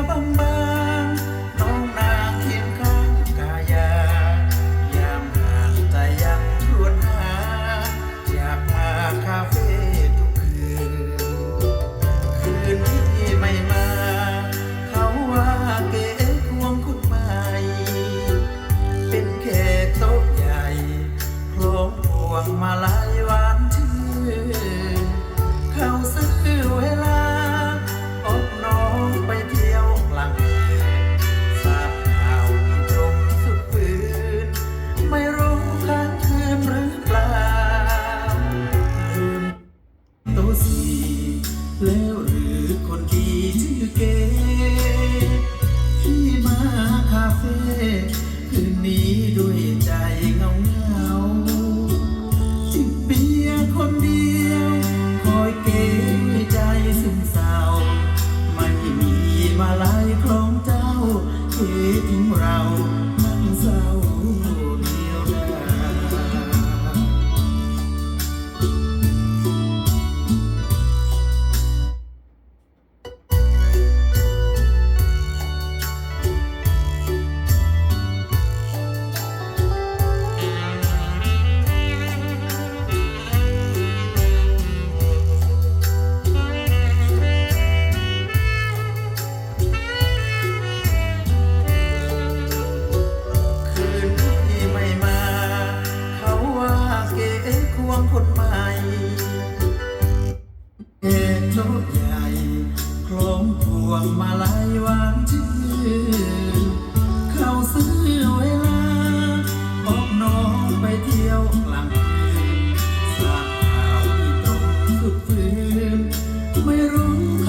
น้องนางเคียข้างกายยามหาแต่ยังควญหา อยาาคาเฟ่ทุกคืน คืนที่ไม่มา เขาว่าเก๋วงคุณใหม่ เป็นแค่โตใหญ่คลองพวมาลัย วงมาลัยวางชื่นเข้าซื้อเวลาออกน้องไปเที่ยวกลางคืนสร้างข่าวที่ตรงสุดฟื้นไม่รู้